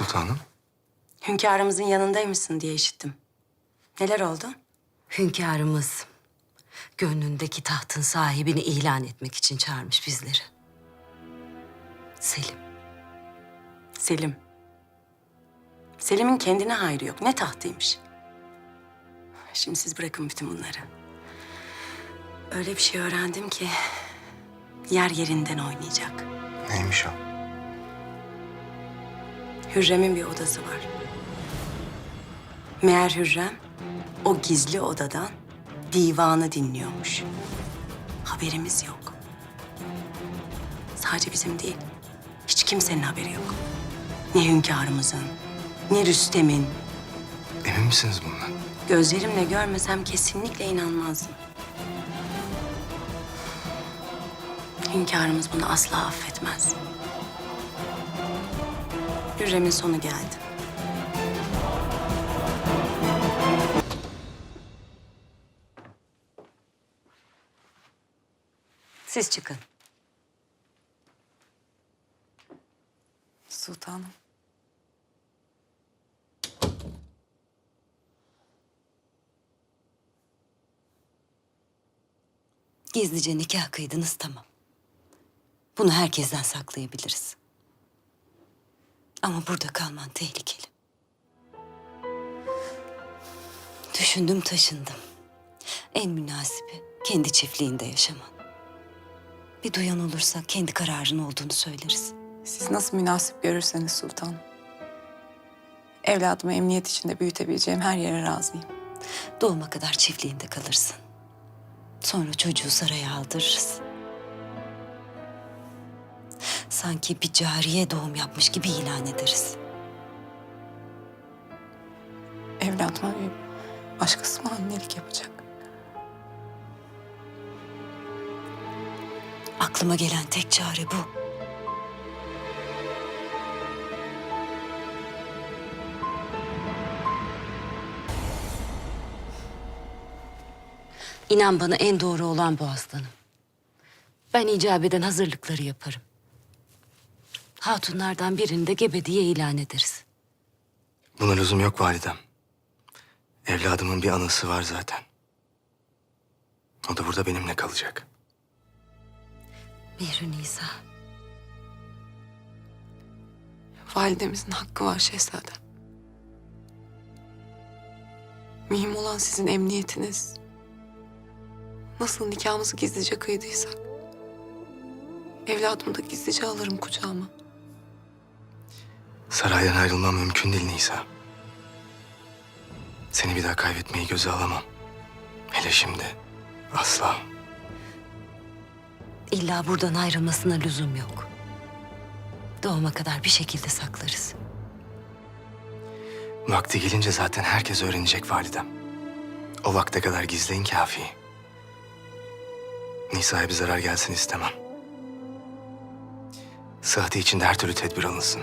Sultanım. Hünkârımızın yanındaymışsın diye işittim. Neler oldu? Hünkârımız gönlündeki tahtın sahibini ilan etmek için çağırmış bizleri. Selim. Selim. Selim'in kendine hayrı yok. Ne tahtıymış. Şimdi siz bırakın bütün bunları. Öyle bir şey öğrendim ki yer yerinden oynayacak. Neymiş o? Hürrem'in bir odası var. Meğer Hürrem o gizli odadan divanı dinliyormuş. Haberimiz yok. Sadece bizim değil. Hiç kimsenin haberi yok. Ne hünkârımızın, ne Rüstem'in. Emin misiniz bundan? Gözlerimle görmesem kesinlikle inanmazdım. Hünkârımız bunu asla affetmez. Hürrem'in sonu geldi. Siz çıkın. Sultanım. Gizlice nikah kıydınız tamam. Bunu herkesten saklayabiliriz. Ama burada kalman tehlikeli. Düşündüm taşındım. En münasibi kendi çiftliğinde yaşaman. Bir duyan olursa kendi kararın olduğunu söyleriz. Siz nasıl münasip görürseniz sultanım. Evladımı emniyet içinde büyütebileceğim her yere razıyım. Doğuma kadar çiftliğinde kalırsın. Sonra çocuğu saraya aldırırız. Sanki bir cariye doğum yapmış gibi ilan ederiz. Evladıma bir başkası mı annelik yapacak? Aklıma gelen tek çare bu. İnan bana en doğru olan bu aslanım. Ben icap eden hazırlıkları yaparım. Hatunlardan birini de gebe diye ilan ederiz. Buna lüzum yok validem. Evladımın bir anısı var zaten. O da burada benimle kalacak. Mihri Nisa. Validemizin hakkı var şehzadem. Mühim olan sizin emniyetiniz. Nasıl nikahımızı gizlice kıydıysak. Evladımı da gizlice alırım kucağıma. Saraydan ayrılmam mümkün değil Nisa. Seni bir daha kaybetmeyi göze alamam. Hele şimdi. Asla. İlla buradan ayrılmasına lüzum yok. Doğuma kadar bir şekilde saklarız. Vakti gelince zaten herkes öğrenecek validem. O vakte kadar gizleyin kafi. Nisa'ya bir zarar gelsin istemem. Sıhhati için de her türlü tedbir alınsın.